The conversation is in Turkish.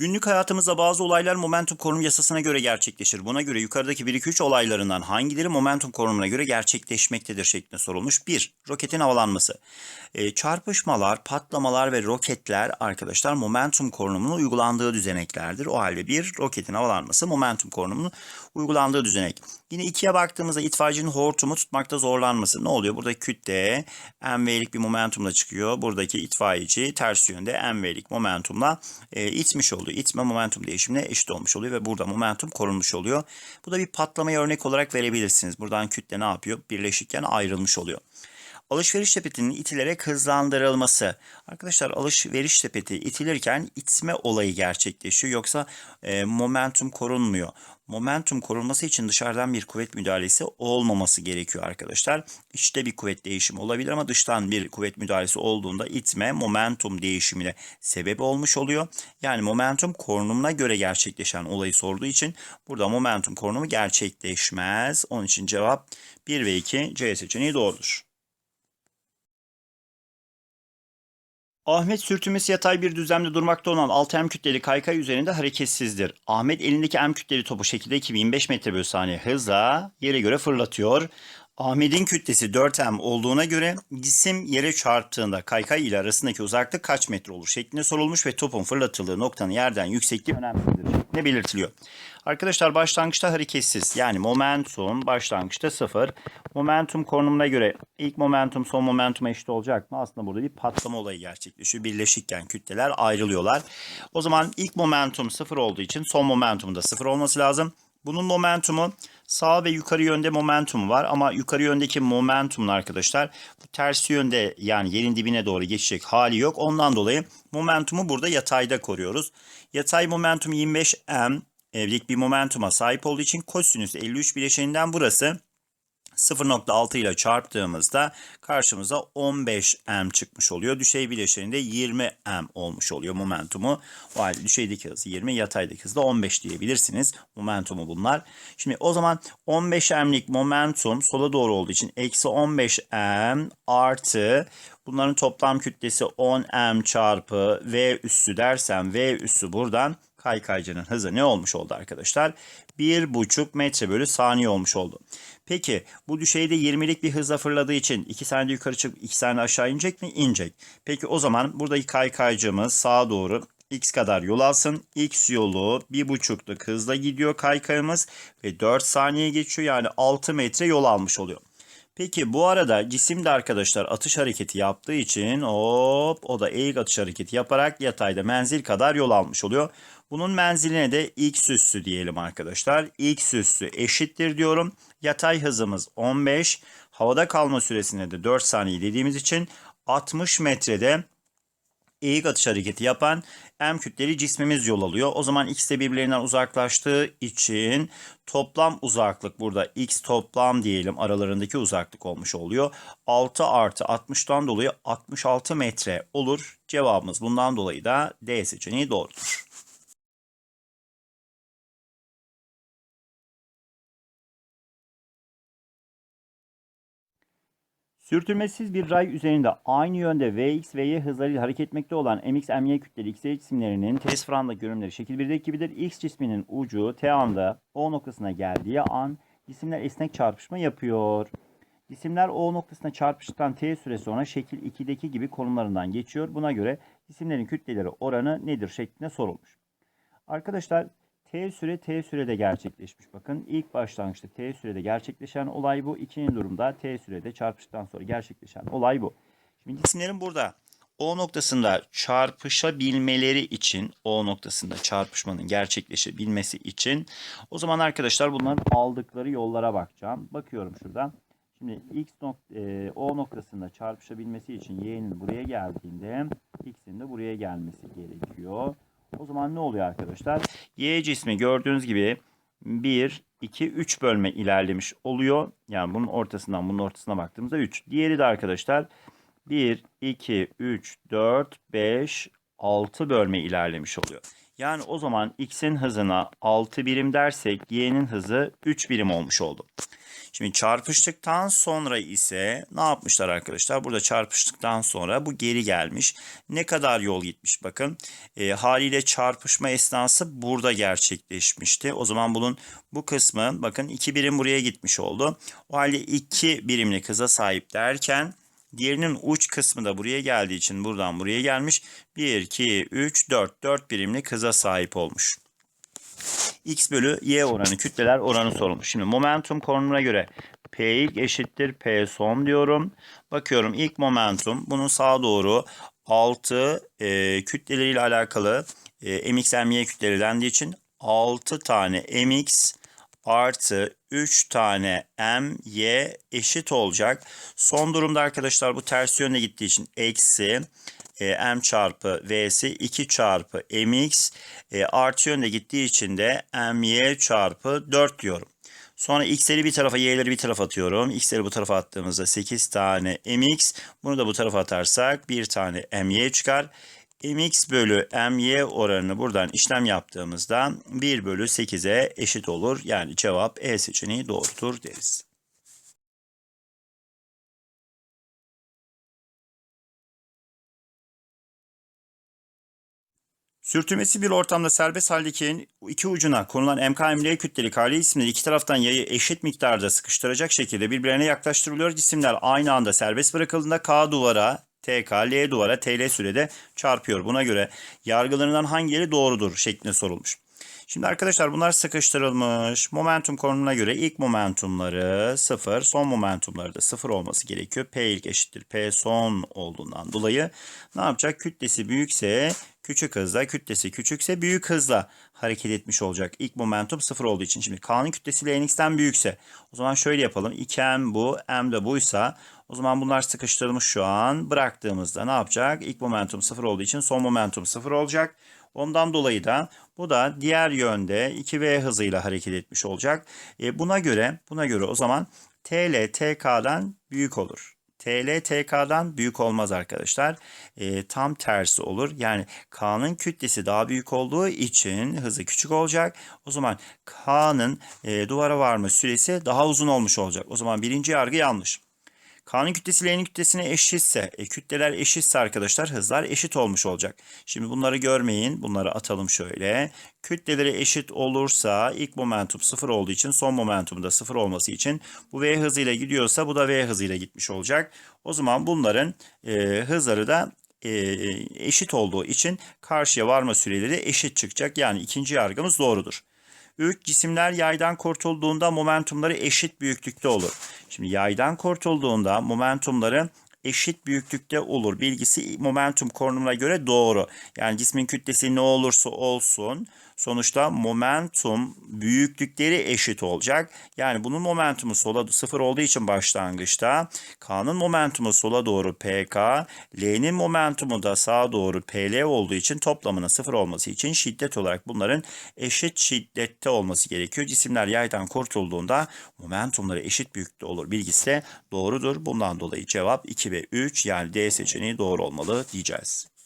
Günlük hayatımızda bazı olaylar momentum korunum yasasına göre gerçekleşir. Buna göre yukarıdaki 1-2-3 olaylarından hangileri momentum korunumuna göre gerçekleşmektedir şeklinde sorulmuş. 1. Roketin havalanması. E, çarpışmalar, patlamalar ve roketler arkadaşlar momentum korunumunun uygulandığı düzeneklerdir. O halde bir roketin havalanması momentum korunumunun uygulandığı düzenek. Yine ikiye baktığımızda itfaiyecinin hortumu tutmakta zorlanması. Ne oluyor? Burada kütle mv'lik bir momentumla çıkıyor. Buradaki itfaiyeci ters yönde mv'lik momentumla e, itmiş oluyor. İtme momentum değişimine eşit olmuş oluyor ve burada momentum korunmuş oluyor. Bu da bir patlamaya örnek olarak verebilirsiniz. Buradan kütle ne yapıyor? Birleşikken ayrılmış oluyor. Alışveriş sepetinin itilerek hızlandırılması. Arkadaşlar alışveriş sepeti itilirken itme olayı gerçekleşiyor. Yoksa e, momentum korunmuyor. Momentum korunması için dışarıdan bir kuvvet müdahalesi olmaması gerekiyor arkadaşlar. İçte bir kuvvet değişimi olabilir ama dıştan bir kuvvet müdahalesi olduğunda itme momentum değişimine sebep olmuş oluyor. Yani momentum korunumuna göre gerçekleşen olayı sorduğu için burada momentum korunumu gerçekleşmez. Onun için cevap 1 ve 2 C seçeneği doğrudur. Ahmet sürtünmesi yatay bir düzlemde durmakta olan 6 m kütleli kaykay üzerinde hareketsizdir. Ahmet elindeki m kütleli topu şekildeki 25 metre bölü saniye hızla yere göre fırlatıyor. Ahmet'in kütlesi 4m olduğuna göre cisim yere çarptığında kaykay ile arasındaki uzaklık kaç metre olur şeklinde sorulmuş ve topun fırlatıldığı noktanın yerden yüksekliği önemlidir şeklinde belirtiliyor. Arkadaşlar başlangıçta hareketsiz yani momentum başlangıçta sıfır. Momentum konumuna göre ilk momentum son momentuma eşit olacak mı? Aslında burada bir patlama olayı gerçekleşiyor. Birleşikken kütleler ayrılıyorlar. O zaman ilk momentum sıfır olduğu için son momentumun da sıfır olması lazım. Bunun momentumu sağ ve yukarı yönde momentum var ama yukarı yöndeki momentumun arkadaşlar bu ters yönde yani yerin dibine doğru geçecek hali yok. Ondan dolayı momentumu burada yatayda koruyoruz. Yatay momentum 25m evlik bir momentuma sahip olduğu için kosinüs 53 bileşeninden burası 0.6 ile çarptığımızda karşımıza 15m çıkmış oluyor. Düşey bileşeninde 20m olmuş oluyor momentumu. O halde düşeydeki hız 20, yataydaki hız da 15 diyebilirsiniz. Momentumu bunlar. Şimdi o zaman 15m'lik momentum sola doğru olduğu için eksi 15m artı bunların toplam kütlesi 10m çarpı v üssü dersem v üssü buradan kaykaycının hızı ne olmuş oldu arkadaşlar? 1,5 metre bölü saniye olmuş oldu. Peki bu düşeyde 20'lik bir hızla fırladığı için 2 saniyede yukarı çıkıp 2 saniye aşağı inecek mi? İnecek. Peki o zaman buradaki kaykaycımız sağa doğru x kadar yol alsın. X yolu 1,5'luk hızla gidiyor kaykayımız ve 4 saniye geçiyor. Yani 6 metre yol almış oluyor. Peki bu arada cisim de arkadaşlar atış hareketi yaptığı için hop o da eğik atış hareketi yaparak yatayda menzil kadar yol almış oluyor. Bunun menziline de x üssü diyelim arkadaşlar. x üssü eşittir diyorum. Yatay hızımız 15. Havada kalma süresine de 4 saniye dediğimiz için 60 metrede eğik atış hareketi yapan M kütleli cismimiz yol alıyor. O zaman x de birbirlerinden uzaklaştığı için toplam uzaklık burada x toplam diyelim aralarındaki uzaklık olmuş oluyor. 6 artı 60'tan dolayı 66 metre olur. Cevabımız bundan dolayı da D seçeneği doğrudur. Sürtünmesiz bir ray üzerinde aynı yönde Vx ve Y hızlarıyla hareket etmekte olan Mx, My kütleli XY cisimlerinin ters franda görünümleri şekil 1'deki gibidir. X cisminin ucu T anda O noktasına geldiği an cisimler esnek çarpışma yapıyor. Cisimler O noktasına çarpıştıktan T süre sonra şekil 2'deki gibi konumlarından geçiyor. Buna göre cisimlerin kütleleri oranı nedir şeklinde sorulmuş. Arkadaşlar T süre T sürede gerçekleşmiş. Bakın ilk başlangıçta T sürede gerçekleşen olay bu. İkinci durumda T sürede çarpıştıktan sonra gerçekleşen olay bu. Şimdi cisimlerin burada O noktasında çarpışabilmeleri için O noktasında çarpışmanın gerçekleşebilmesi için o zaman arkadaşlar bunların aldıkları yollara bakacağım. Bakıyorum şuradan. Şimdi X nok e, O noktasında çarpışabilmesi için Y'nin buraya geldiğinde X'in de buraya gelmesi gerekiyor. O zaman ne oluyor arkadaşlar? Y cismi gördüğünüz gibi 1, 2, 3 bölme ilerlemiş oluyor. Yani bunun ortasından bunun ortasına baktığımızda 3. Diğeri de arkadaşlar 1, 2, 3, 4, 5, 6 bölme ilerlemiş oluyor. Yani o zaman x'in hızına 6 birim dersek y'nin hızı 3 birim olmuş oldu. Şimdi çarpıştıktan sonra ise ne yapmışlar arkadaşlar? Burada çarpıştıktan sonra bu geri gelmiş. Ne kadar yol gitmiş bakın. E, haliyle çarpışma esnası burada gerçekleşmişti. O zaman bunun bu kısmı bakın 2 birim buraya gitmiş oldu. O halde 2 birimlik hıza sahip derken Diğerinin uç kısmı da buraya geldiği için buradan buraya gelmiş. 1, 2, 3, 4. 4 birimlik hıza sahip olmuş. X bölü Y oranı kütleler oranı sorulmuş. Şimdi momentum konumuna göre P ilk eşittir P son diyorum. Bakıyorum ilk momentum bunun sağa doğru 6 e, kütleleriyle alakalı e, mx my kütleleri dendiği için 6 tane mx artı 3 tane my eşit olacak. Son durumda arkadaşlar bu ters yönde gittiği için eksi e, m çarpı v'si 2 çarpı mx e, artı yönde gittiği için de my çarpı 4 diyorum. Sonra x'leri bir tarafa y'leri bir tarafa atıyorum. x'leri bu tarafa attığımızda 8 tane mx. Bunu da bu tarafa atarsak 1 tane my çıkar mx bölü my oranını buradan işlem yaptığımızda 1 bölü 8'e eşit olur. Yani cevap E seçeneği doğrudur deriz. Sürtünmesi bir ortamda serbest haldeki iki ucuna konulan MKML kütleli kale isimleri iki taraftan yayı eşit miktarda sıkıştıracak şekilde birbirine yaklaştırılıyor. Cisimler aynı anda serbest bırakıldığında K duvara TK, L duvara TL sürede çarpıyor. Buna göre yargılarından hangileri doğrudur şeklinde sorulmuş. Şimdi arkadaşlar bunlar sıkıştırılmış. Momentum konumuna göre ilk momentumları 0, son momentumları da 0 olması gerekiyor. P ilk eşittir P son olduğundan dolayı ne yapacak? Kütlesi büyükse küçük hızla, kütlesi küçükse büyük hızla hareket etmiş olacak. İlk momentum 0 olduğu için. Şimdi K'nın kütlesi Lnx'ten büyükse o zaman şöyle yapalım. 2m bu, m de buysa o zaman bunlar sıkıştırılmış şu an. Bıraktığımızda ne yapacak? İlk momentum 0 olduğu için son momentum 0 olacak. Ondan dolayı da bu da diğer yönde 2v hızıyla hareket etmiş olacak. E buna göre buna göre o zaman TL TK'dan büyük olur. TL TK'dan büyük olmaz arkadaşlar. E, tam tersi olur. Yani K'nın kütlesi daha büyük olduğu için hızı küçük olacak. O zaman K'nın e, duvara varma süresi daha uzun olmuş olacak. O zaman birinci yargı yanlış. K'nın kütlesi L'nin kütlesine eşitse, e, kütleler eşitse arkadaşlar hızlar eşit olmuş olacak. Şimdi bunları görmeyin. Bunları atalım şöyle. Kütleleri eşit olursa ilk momentum sıfır olduğu için son momentum da sıfır olması için bu V hızıyla gidiyorsa bu da V hızıyla gitmiş olacak. O zaman bunların e, hızları da e, eşit olduğu için karşıya varma süreleri eşit çıkacak. Yani ikinci yargımız doğrudur. 3. Cisimler yaydan kurtulduğunda momentumları eşit büyüklükte olur. Şimdi yaydan kurtulduğunda momentumları eşit büyüklükte olur. Bilgisi momentum konumuna göre doğru. Yani cismin kütlesi ne olursa olsun sonuçta momentum büyüklükleri eşit olacak. Yani bunun momentumu sola sıfır olduğu için başlangıçta K'nın momentumu sola doğru PK, L'nin momentumu da sağa doğru PL olduğu için toplamının sıfır olması için şiddet olarak bunların eşit şiddette olması gerekiyor. Cisimler yaydan kurtulduğunda momentumları eşit büyüklükte olur. Bilgisi de doğrudur. Bundan dolayı cevap 2 ve 3 yani D seçeneği doğru olmalı diyeceğiz.